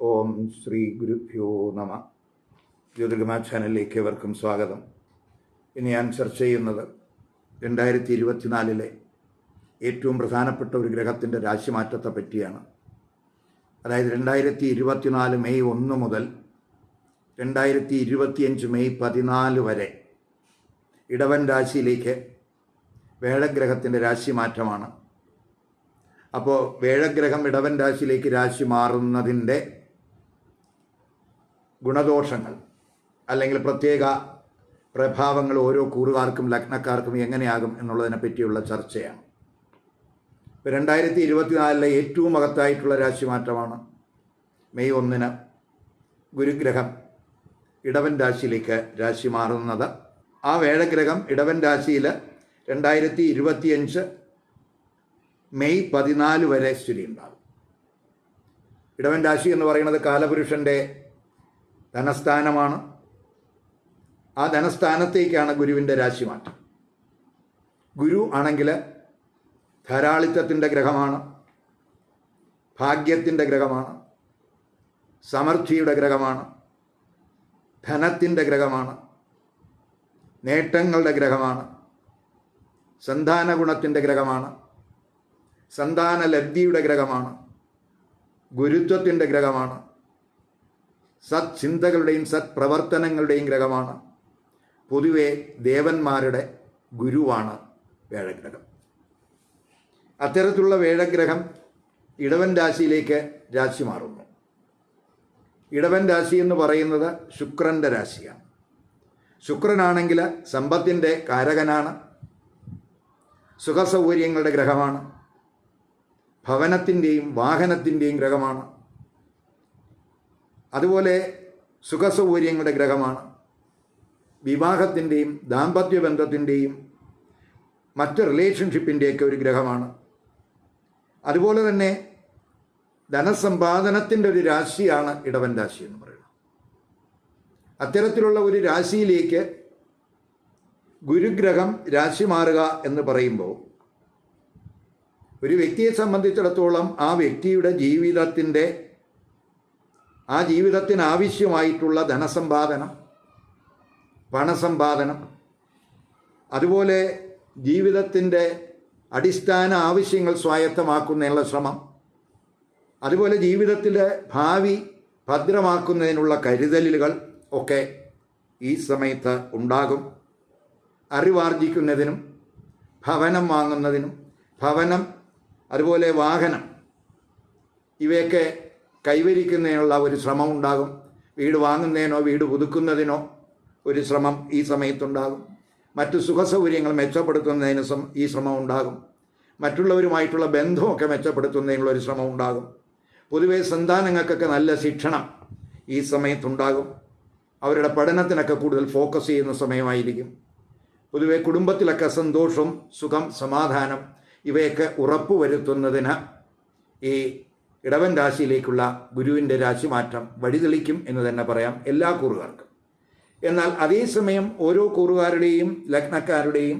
ഓം ശ്രീ ഗുരുഭ്യോ നമ. ജ്യോതിർഗമ ചാനലിലേക്ക് ഏവർക്കും സ്വാഗതം. ഇനി ഞാൻ ചർച്ച ചെയ്യുന്നത് രണ്ടായിരത്തി ഇരുപത്തിനാലിലെ ഏറ്റവും പ്രധാനപ്പെട്ട ഒരു ഗ്രഹത്തിന്റെ രാശിമാറ്റത്തെ പറ്റിയാണ്. അതായത് രണ്ടായിരത്തി ഇരുപത്തിനാല് മെയ് ഒന്ന് മുതൽ രണ്ടായിരത്തി ഇരുപത്തിയഞ്ച് മെയ് പതിനാല് വരെ ഇടവൻ രാശിയിലേക്ക് വേഴഗ്രഹത്തിന്റെ രാശിമാറ്റമാണ്. അപ്പോൾ വേഴഗ്രഹം ഇടവൻ രാശിയിലേക്ക് രാശി മാറുന്നതിന്റെ ഗുണദോഷങ്ങൾ അല്ലെങ്കിൽ പ്രത്യേക പ്രഭാവങ്ങൾ ഓരോ കൂറുകാർക്കും ലഗ്നക്കാർക്കും എങ്ങനെയാകും എന്നുള്ളതിനെ പറ്റിയുള്ള ചർച്ചയാണ്. ഇപ്പോൾ രണ്ടായിരത്തി ഇരുപത്തിനാലിലെ ഏറ്റവും മഹത്തായിട്ടുള്ള രാശിമാറ്റമാണ് മെയ് ഒന്നിന് ഗുരുഗ്രഹം ഇടവൻ രാശിയിലേക്ക് രാശി മാറുന്നത്. ആ വേഴഗ്രഹം ഇടവൻ രാശിയിൽ രണ്ടായിരത്തി ഇരുപത്തിയഞ്ച് മെയ് പതിനാല് വരെ സ്ഥിതി ഉണ്ടാകും ഇടവൻ രാശി എന്ന് പറയുന്നത് കാലപുരുഷന്റെ ധനസ്ഥാനമാണ്. ആ ധനസ്ഥാനത്തേക്കാണ് ഗുരുവിന്റെ രാശിമാറ്റം ഗുരു ആണെങ്കിൽ ധാരാളിത്തത്തിന്റെ ഗ്രഹമാണ് ഭാഗ്യത്തിന്റെ ഗ്രഹമാണ് സമൃദ്ധിയുടെ ഗ്രഹമാണ് ധനത്തിന്റെ ഗ്രഹമാണ് നേട്ടങ്ങളുടെ ഗ്രഹമാണ് സന്താന ഗുണത്തിന്റെ ഗ്രഹമാണ് സന്താന ലബ്ധിയുടെ ഗ്രഹമാണ് ഗുരുത്വത്തിന്റെ ഗ്രഹമാണ് സത് ചിന്തകളുടെയും സത് പ്രവർത്തനങ്ങളുടെയും ഗ്രഹമാണ്. പൊതുവെ ദേവന്മാരുടെ ഗുരുവാണ് വേഴഗ്രഹം. അത്തരത്തിലുള്ള വേഴഗ്രഹം ഇടവൻ രാശിയിലേക്ക് രാശി മാറുന്നു. ഇടവൻ രാശി എന്ന് പറയുന്നത് ശുക്രന്റെ രാശിയാണ്. ശുക്രനാണെങ്കിൽ സമ്പത്തിന്റെ കാരകനാണ്. സുഖസൗകര്യങ്ങളുടെ ഗ്രഹമാണ്. ഭവനത്തിന്റെയും വാഹനത്തിന്റെയും ഗ്രഹമാണ്. അതുപോലെ സുഖസൗകര്യങ്ങളുടെ ഗ്രഹമാണ്. വിവാഹത്തിന്റെയും ദാമ്പത്യ ബന്ധത്തിന്റെയും മറ്റ് റിലേഷൻഷിപ്പിന്റെയൊക്കെ ഒരു ഗ്രഹമാണ്. അതുപോലെ തന്നെ ധനസമ്പാദനത്തിന്റെ ഒരു രാശിയാണ് ഇടവൻ രാശി എന്ന് പറയുന്നത്. അത്തരത്തിലുള്ള ഒരു രാശിയിലേക്ക് ഗുരുഗ്രഹം രാശി മാറുക എന്ന് പറയുമ്പോൾ ഒരു വ്യക്തിയെ സംബന്ധിച്ചിടത്തോളം ആ വ്യക്തിയുടെ ജീവിതത്തിന്റെ ആ ജീവിതത്തിന് ആവശ്യമായിട്ടുള്ള ധനസമ്പാദനം പണസമ്പാദനം അതുപോലെ ജീവിതത്തിന്റെ അടിസ്ഥാന ആവശ്യങ്ങൾ സ്വായത്തമാക്കുന്നതിനുള്ള ശ്രമം അതുപോലെ ജീവിതത്തിന്റെ ഭാവി ഭദ്രമാക്കുന്നതിനുള്ള കരുതലുകൾ ഒക്കെ ഈ സമയത്ത് ഉണ്ടാകും. അറിവാർജിക്കുന്നതിനും ഭവനം വാങ്ങുന്നതിനും ഭവനം അതുപോലെ വാഹനം ഇവയൊക്കെ കൈവരിക്കുന്നതിനുള്ള ഒരു ശ്രമം ഉണ്ടാകും. വീട് വാങ്ങുന്നതിനോ വീട് പുതുക്കുന്നതിനോ ഒരു ശ്രമം ഈ സമയത്തുണ്ടാകും. മറ്റു സുഖസൗകര്യങ്ങൾ മെച്ചപ്പെടുത്തുന്നതിന് ഈ ശ്രമം ഉണ്ടാകും. മറ്റുള്ളവരുമായിട്ടുള്ള ബന്ധമൊക്കെ മെച്ചപ്പെടുത്തുന്നതിനുള്ള ഒരു ശ്രമം ഉണ്ടാകും. പൊതുവേ സന്താനങ്ങൾക്കൊക്കെ നല്ല ശിക്ഷണം ഈ സമയത്തുണ്ടാകും. അവരുടെ പഠനത്തിനൊക്കെ കൂടുതൽ ഫോക്കസ് ചെയ്യുന്ന സമയമായിരിക്കും. പൊതുവെ കുടുംബത്തിലൊക്കെ സന്തോഷം സുഖം സമാധാനം ഇവയൊക്കെ ഉറപ്പുവരുത്തുന്നതിന് ഈ ഇടവൻ രാശിയിലേക്കുള്ള ഗുരുവിന്റെ രാശിമാറ്റം വഴിതെളിക്കും എന്ന് തന്നെ പറയാം എല്ലാ കൂറുകാർക്കും. എന്നാൽ അതേസമയം ഓരോ കൂറുകാരുടെയും ലഗ്നക്കാരുടെയും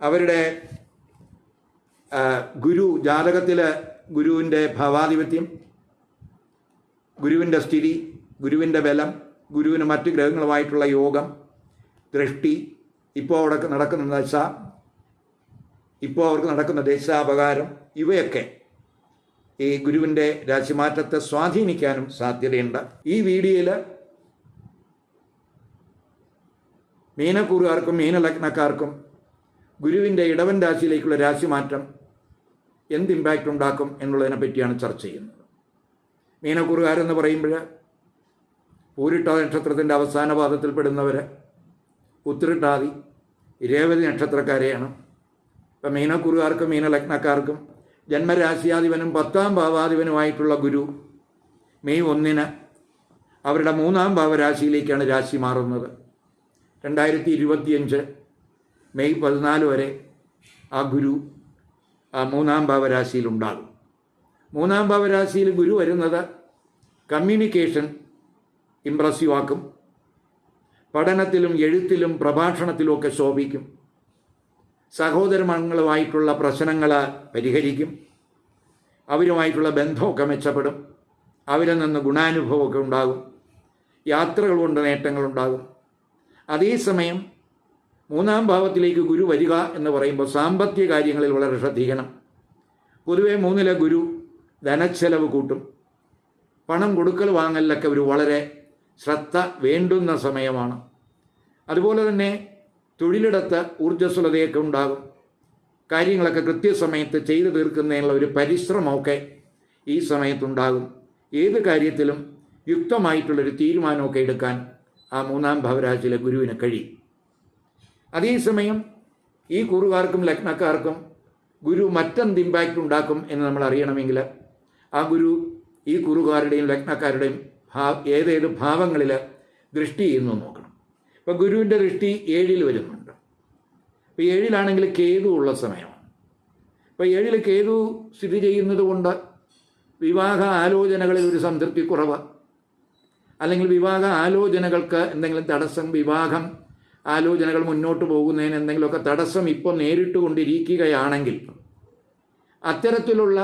അവരുടെ ഗുരു ജാതകത്തിൽ ഗുരുവിന്റെ ഭാവാധിപത്യം ഗുരുവിന്റെ സ്ഥിതി ഗുരുവിന്റെ ബലം ഗുരുവിന് മറ്റ് ഗ്രഹങ്ങളുമായിട്ടുള്ള യോഗം ദൃഷ്ടി ഇപ്പോൾ അവിടെ നടക്കുന്ന ദശ ഇപ്പോൾ അവർക്ക് നടക്കുന്ന ദേശാപകാരം ഇവയൊക്കെ ഈ ഗുരുവിന്റെ രാശിമാറ്റത്തെ സ്വാധീനിക്കാനും സാധ്യതയുണ്ട്. ഈ വീഡിയോയിൽ മീനക്കൂറുകാർക്കും മീനലഗ്നക്കാർക്കും ഗുരുവിന്റെ ഇടവൻ രാശിയിലേക്കുള്ള രാശിമാറ്റം എന്ത് ഇമ്പാക്റ്റ് ഉണ്ടാക്കും എന്നുള്ളതിനെ പറ്റിയാണ് ചർച്ച ചെയ്യുന്നത്. മീനക്കൂറുകാരെന്ന് പറയുമ്പോൾ പൂരിട്ട നക്ഷത്രത്തിന്റെ അവസാന പാദത്തിൽപ്പെടുന്നവർ ഉത്തിരിട്ടാതി രേവതി നക്ഷത്രക്കാരെയാണ്. ഇപ്പം മീനക്കുറുകാർക്കും മീനലഗ്നക്കാർക്കും ജന്മരാശിയാധിപനും പത്താം ഭാവാധിപനുമായിട്ടുള്ള ഗുരു മെയ് ഒന്നിന് അവരുടെ മൂന്നാം ഭാവരാശിയിലേക്കാണ് രാശി മാറുന്നത്. രണ്ടായിരത്തി ഇരുപത്തിയഞ്ച് മെയ് പതിനാല് വരെ ആ ഗുരു ആ മൂന്നാം ഭാവരാശിയിൽ ഉണ്ടാകും മൂന്നാം ഭാവരാശിയിൽ ഗുരു വരുന്നത് കമ്മ്യൂണിക്കേഷൻ ഇമ്പ്രസീവാക്കും പഠനത്തിലും എഴുത്തിലും പ്രഭാഷണത്തിലുമൊക്കെ ശോഭിക്കും. സഹോദരങ്ങളുമായിട്ടുള്ള പ്രശ്നങ്ങൾ പരിഹരിക്കും. അവരുമായിട്ടുള്ള ബന്ധമൊക്കെ മെച്ചപ്പെടും. അവരിൽ നിന്ന് ഗുണാനുഭവമൊക്കെ ഉണ്ടാകും. യാത്രകൾ കൊണ്ട് നേട്ടങ്ങളുണ്ടാകും അതേസമയം മൂന്നാം ഭാവത്തിലേക്ക് ഗുരു വരിക എന്ന് പറയുമ്പോൾ സാമ്പത്തിക കാര്യങ്ങളിൽ വളരെ ശ്രദ്ധിക്കണം. പൊതുവെ മൂന്നിലെ ഗുരു ധനച്ചെലവ് കൂട്ടും. പണം കൊടുക്കൽ വാങ്ങലിലൊക്കെ ഒരു വളരെ ശ്രദ്ധ വേണ്ടുന്ന സമയമാണ്. അതുപോലെ തന്നെ തൊഴിലിടത്ത് ഊർജസ്വലതയൊക്കെ ഉണ്ടാകും. കാര്യങ്ങളൊക്കെ കൃത്യസമയത്ത് ചെയ്തു തീർക്കുന്നതിനുള്ള ഒരു പരിശ്രമമൊക്കെ ഈ സമയത്തുണ്ടാകും. ഏത് കാര്യത്തിലും യുക്തമായിട്ടുള്ളൊരു തീരുമാനമൊക്കെ എടുക്കാൻ ആ മൂന്നാം ഭവരാശിയിലെ ഗുരുവിന് കഴിയും. അതേസമയം ഈ കുറുകാർക്കും ലഗ്നക്കാർക്കും ഗുരു മറ്റെന്ത് ഇമ്പാക്റ്റ് ഉണ്ടാക്കും എന്ന് നമ്മൾ അറിയണമെങ്കിൽ ആ ഗുരു ഈ കുറുകാരുടെയും ലഗ്നക്കാരുടെയും ഭാ ഏതേത് ഭാവങ്ങളിൽ ദൃഷ്ടി ചെയ്യുന്നു നോക്കണം. ഇപ്പോൾ ഗുരുവിന്റെ ദൃഷ്ടി ഏഴിൽ വരുന്നുണ്ട്. ഇപ്പോൾ ഏഴിലാണെങ്കിൽ കേതു ഉള്ള സമയമാണ്. അപ്പോൾ ഏഴിൽ കേതു സ്ഥിതി ചെയ്യുന്നത് കൊണ്ട് വിവാഹ ആലോചനകളിൽ ഒരു സംതൃപ്തി കുറവ്. അല്ലെങ്കിൽ വിവാഹ ആലോചനകൾക്ക് എന്തെങ്കിലും തടസ്സം വിവാഹം ആലോചനകൾ മുന്നോട്ട് പോകുന്നതിന് എന്തെങ്കിലുമൊക്കെ തടസ്സം ഇപ്പോൾ നേരിട്ട് കൊണ്ടിരിക്കുകയാണെങ്കിൽ അത്തരത്തിലുള്ള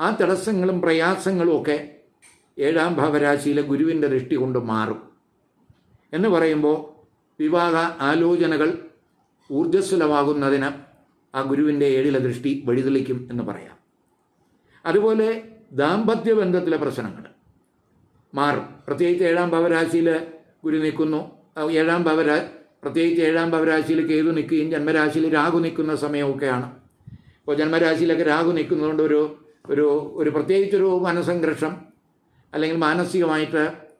ആ തടസ്സങ്ങളും പ്രയാസങ്ങളും ഒക്കെ ഏഴാം ഭാവരാശിയിലെ ഗുരുവിന്റെ ദൃഷ്ടി കൊണ്ട് മാറും. എന്ന് പറയുമ്പോൾ വിവാഹ ആലോചനകൾ ഊർജസ്വലമാകുന്നതിന് ആ ഗുരുവിന്റെ ഏഴിലെ ദൃഷ്ടി വഴിതെളിക്കും എന്ന് പറയാം. അതുപോലെ ദാമ്പത്യ ബന്ധത്തിലെ പ്രശ്നങ്ങൾ. മാറും പ്രത്യേകിച്ച് ഏഴാം ഭവരാശിയിൽ ഗുരു നിൽക്കുന്നു. ഏഴാം ഭവരാ പ്രത്യേകിച്ച് ഏഴാം ഭവരാശിയിൽ കേതു നിൽക്കുകയും ജന്മരാശിയിൽ രാഹു നിൽക്കുന്ന സമയമൊക്കെയാണ്. ഇപ്പോൾ ജന്മരാശിയിലൊക്കെ രാഹു നിൽക്കുന്നതുകൊണ്ട് ഒരു ഒരു ഒരു പ്രത്യേകിച്ചൊരു മനസംഘർഷം അല്ലെങ്കിൽ മാനസികമായിട്ട്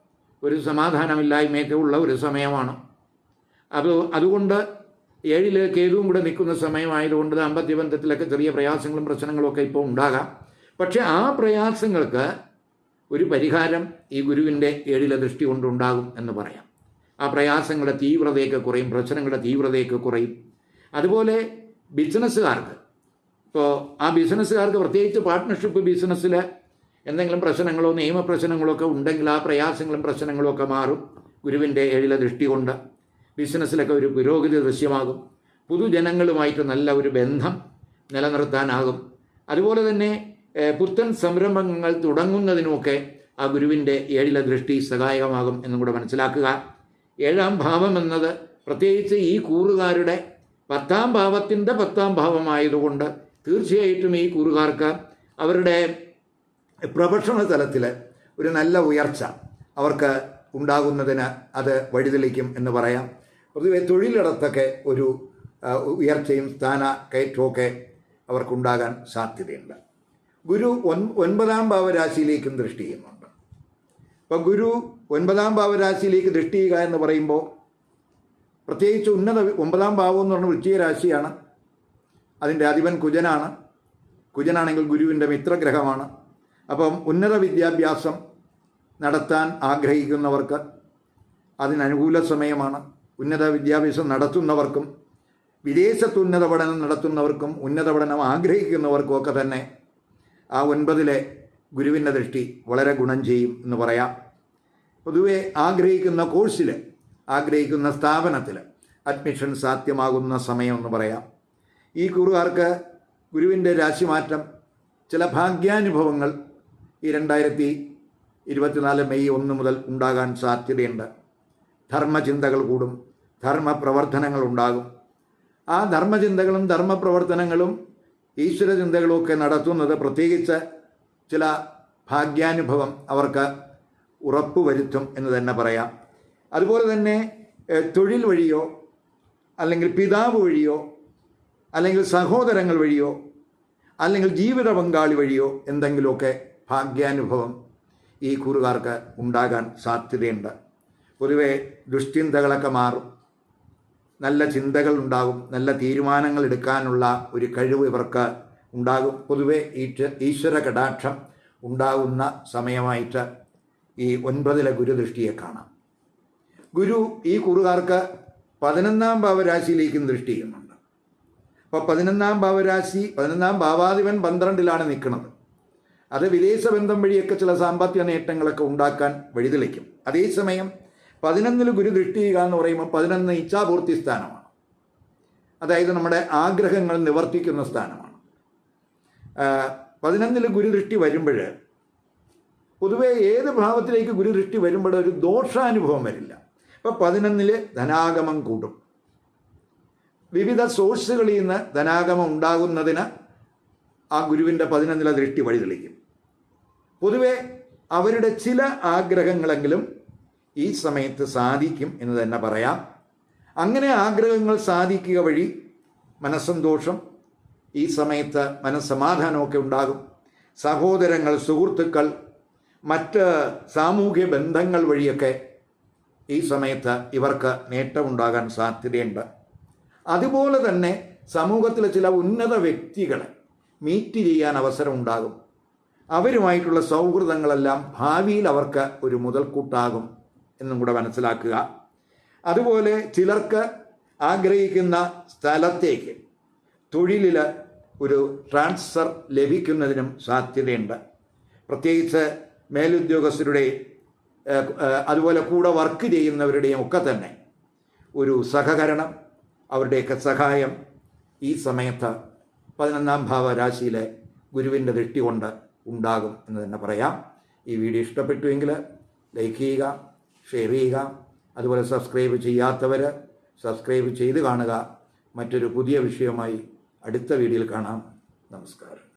ഒരു സമാധാനമില്ലായ്മയൊക്കെ ഉള്ള ഒരു സമയമാണ്. അത് അതുകൊണ്ട് ഏഴിൽ കേതുവും കൂടെ നിൽക്കുന്ന സമയമായതുകൊണ്ട് ദാമ്പത്യ ബന്ധത്തിലൊക്കെ ചെറിയ പ്രയാസങ്ങളും പ്രശ്നങ്ങളും ഒക്കെ ഇപ്പോൾ ഉണ്ടാകാം. പക്ഷേ ആ പ്രയാസങ്ങൾക്ക് ഒരു പരിഹാരം ഈ ഗുരുവിന്റെ ഏഴിലെ ദൃഷ്ടി കൊണ്ടുണ്ടാകും എന്ന് പറയാം. ആ പ്രയാസങ്ങളുടെ തീവ്രതയൊക്കെ കുറയും പ്രശ്നങ്ങളുടെ തീവ്രതയൊക്കെ കുറയും. അതുപോലെ ബിസിനസ്സുകാർക്ക് ഇപ്പോൾ ആ ബിസിനസ്സുകാർക്ക് പ്രത്യേകിച്ച് പാർട്ട്ണർഷിപ്പ് ബിസിനസ്സിൽ എന്തെങ്കിലും പ്രശ്നങ്ങളോ നിയമപ്രശ്നങ്ങളോ ഒക്കെ ഉണ്ടെങ്കിൽ ആ പ്രയാസങ്ങളും പ്രശ്നങ്ങളും ഒക്കെ മാറും. ഗുരുവിന്റെ ഏഴിലെ ദൃഷ്ടി കൊണ്ട് ബിസിനസ്സിലൊക്കെ ഒരു പുരോഗതി ദൃശ്യമാകും. പൊതുജനങ്ങളുമായിട്ട് നല്ല ഒരു ബന്ധം നിലനിർത്താനാകും. അതുപോലെ തന്നെ പുത്തൻ സംരംഭങ്ങൾ തുടങ്ങുന്നതിനുമൊക്കെ ആ ഗുരുവിന്റെ ഏഴിലെ ദൃഷ്ടി സഹായകമാകും എന്നും കൂടെ മനസ്സിലാക്കുക. ഏഴാം ഭാവം എന്നത് പ്രത്യേകിച്ച് ഈ കൂറുകാരുടെ പത്താം ഭാവത്തിന്റെ പത്താം ഭാവമായതുകൊണ്ട് തീർച്ചയായിട്ടും ഈ കൂറുകാർക്ക് അവരുടെ പ്രൊഫഷണൽ തലത്തിൽ ഒരു നല്ല ഉയർച്ച അവർക്ക് ഉണ്ടാകുന്നതിന് അത് വഴിതെളിക്കും എന്ന് പറയാം. പൊതുവെ തൊഴിലിടത്തൊക്കെ ഒരു ഉയർച്ചയും സ്ഥാന കയറ്റമൊക്കെ അവർക്കുണ്ടാകാൻ സാധ്യതയുണ്ട്. ഗുരു ഒൻ ഒൻപതാം ഭാവരാശിയിലേക്കും ദൃഷ്ടി ചെയ്യുന്നുണ്ട്. അപ്പോൾ ഗുരു ഒൻപതാം ഭാവരാശിയിലേക്ക് ദൃഷ്ടി ചെയ്യുക എന്ന് പറയുമ്പോൾ പ്രത്യേകിച്ച് ഉന്നത ഒമ്പതാം ഭാവം എന്ന് പറഞ്ഞ വൃശ്ചിക രാശിയാണ്. അതിന്റെ അധിപൻ കുജനാണ്. കുജനാണെങ്കിൽ ഗുരുവിന്റെ മിത്രഗ്രഹമാണ്. അപ്പം ഉന്നത വിദ്യാഭ്യാസം നടത്താൻ ആഗ്രഹിക്കുന്നവർക്ക് അതിനനുകൂല സമയമാണ്. ഉന്നത വിദ്യാഭ്യാസം നടത്തുന്നവർക്കും വിദേശത്ത് ഉന്നത പഠനം നടത്തുന്നവർക്കും ഉന്നത പഠനം ആഗ്രഹിക്കുന്നവർക്കും ഒക്കെ തന്നെ ആ ഒൻപതിലെ ഗുരുവിന്റെ ദൃഷ്ടി വളരെ ഗുണം ചെയ്യും എന്ന് പറയാം. പൊതുവെ ആഗ്രഹിക്കുന്ന കോഴ്സിൽ ആഗ്രഹിക്കുന്ന സ്ഥാപനത്തിൽ അഡ്മിഷൻ സാധ്യമാകുന്ന സമയം എന്ന് പറയാം. ഈ കുറുകാർക്ക് ഗുരുവിന്റെ രാശിമാറ്റം ചില ഭാഗ്യാനുഭവങ്ങൾ ഈ രണ്ടായിരത്തി ഇരുപത്തിനാല് മെയ് ഒന്ന് മുതൽ ഉണ്ടാകാൻ സാധ്യതയുണ്ട്. ധർമ്മചിന്തകൾ കൂടും ധർമ്മപ്രവർത്തനങ്ങൾ ഉണ്ടാകും. ആ ധർമ്മചിന്തകളും ധർമ്മപ്രവർത്തനങ്ങളും ഈശ്വരചിന്തകളും ഒക്കെ നടത്തുന്നത് പ്രത്യേകിച്ച് ചില ഭാഗ്യാനുഭവം അവർക്ക് ഉറപ്പുവരുത്തും എന്ന് തന്നെ പറയാം. അതുപോലെ തന്നെ തൊഴിൽ വഴിയോ അല്ലെങ്കിൽ പിതാവ് വഴിയോ അല്ലെങ്കിൽ സഹോദരങ്ങൾ വഴിയോ അല്ലെങ്കിൽ ജീവിത പങ്കാളി വഴിയോ എന്തെങ്കിലുമൊക്കെ ഭാഗ്യാനുഭവം ഈ കൂറുകാർക്ക് ഉണ്ടാകാൻ സാധ്യതയുണ്ട്. പൊതുവെ ദുഷ്ചിന്തകളൊക്കെ മാറും. നല്ല ചിന്തകൾ ഉണ്ടാകും. നല്ല തീരുമാനങ്ങൾ എടുക്കാനുള്ള ഒരു കഴിവ് ഇവർക്ക് ഉണ്ടാകും. പൊതുവെ ഈശ്വ ഈശ്വര കടാക്ഷം ഉണ്ടാകുന്ന സമയമായിട്ട് ഈ ഒൻപതിലെ ഗുരുദൃഷ്ടിയെ കാണാം. ഗുരു ഈ കുറുകാർക്ക് പതിനൊന്നാം ഭാവരാശിയിലേക്കും ദൃഷ്ടി ചെയ്യുന്നുണ്ട്. അപ്പോൾ പതിനൊന്നാം ഭാവരാശി പതിനൊന്നാം ഭാവാധിപൻ പന്ത്രണ്ടിലാണ് നിൽക്കുന്നത്. അത് വിദേശ ബന്ധം വഴിയൊക്കെ ചില സാമ്പത്തിക നേട്ടങ്ങളൊക്കെ ഉണ്ടാക്കാൻ വഴിതെളിക്കും. അതേസമയം പതിനൊന്നിൽ ഗുരു ദൃഷ്ടി ചെയ്യുക എന്ന് പറയുമ്പോൾ പതിനൊന്ന് ഇച്ഛാപൂർത്തി സ്ഥാനമാണ്. അതായത് നമ്മുടെ ആഗ്രഹങ്ങൾ നിവർത്തിക്കുന്ന സ്ഥാനമാണ്. പതിനൊന്നിൽ ഗുരുദൃഷ്ടി വരുമ്പോൾ പൊതുവെ ഏത് ഭാവത്തിലേക്ക് ഗുരുദൃഷ്ടി വരുമ്പോഴും ഒരു ദോഷാനുഭവം വരില്ല. അപ്പോൾ പതിനൊന്നിൽ ധനാഗമം കൂടും. വിവിധ സോഴ്സുകളിൽ നിന്ന് ധനാഗമം ഉണ്ടാകുന്നതിന് ആ ഗുരുവിന്റെ പതിനൊന്നിലെ ദൃഷ്ടി വഴി തെളിക്കും പൊതുവെ അവരുടെ ചില ആഗ്രഹങ്ങളെങ്കിലും ഈ സമയത്ത് സാധിക്കും എന്ന് തന്നെ പറയാം. അങ്ങനെ ആഗ്രഹങ്ങൾ സാധിക്കുക വഴി മനസ്സന്തോഷം ഈ സമയത്ത് മനസ്സമാധാനമൊക്കെ ഉണ്ടാകും. സഹോദരങ്ങൾ സുഹൃത്തുക്കൾ മറ്റ് സാമൂഹ്യ ബന്ധങ്ങൾ വഴിയൊക്കെ ഈ സമയത്ത് ഇവർക്ക് നേട്ടമുണ്ടാകാൻ സാധ്യതയുണ്ട്. അതുപോലെ തന്നെ സമൂഹത്തിലെ ചില ഉന്നത വ്യക്തികളെ മീറ്റ് ചെയ്യാൻ അവസരം ഉണ്ടാകും അവരുമായിട്ടുള്ള സൗഹൃദങ്ങളെല്ലാം ഭാവിയിൽ അവർക്ക് ഒരു മുതൽക്കൂട്ടാകും എന്നും കൂടെ മനസ്സിലാക്കുക. അതുപോലെ ചിലർക്ക് ആഗ്രഹിക്കുന്ന സ്ഥലത്തേക്ക് തൊഴിലിൽ ഒരു ട്രാൻസ്ഫർ ലഭിക്കുന്നതിനും സാധ്യതയുണ്ട്. പ്രത്യേകിച്ച് മേലുദ്യോഗസ്ഥരുടെ അതുപോലെ കൂടെ വർക്ക് ചെയ്യുന്നവരുടെയും ഒക്കെ തന്നെ ഒരു സഹകരണം അവരുടെയൊക്കെ സഹായം ഈ സമയത്ത് പതിനൊന്നാം ഭാവ രാശിയിലെ ഗുരുവിന്റെ ദൃഷ്ടി കൊണ്ട് ഉണ്ടാകും എന്ന് തന്നെ പറയാം. ഈ വീഡിയോ ഇഷ്ടപ്പെട്ടുവെങ്കിൽ ലൈക്ക് ചെയ്യുക ഷെയർ ചെയ്യുക അതുപോലെ സബ്സ്ക്രൈബ് ചെയ്യാത്തവർ സബ്സ്ക്രൈബ് ചെയ്ത് കാണുക. മറ്റൊരു പുതിയ വിഷയവുമായി അടുത്ത വീഡിയോയിൽ കാണാം. നമസ്കാരം.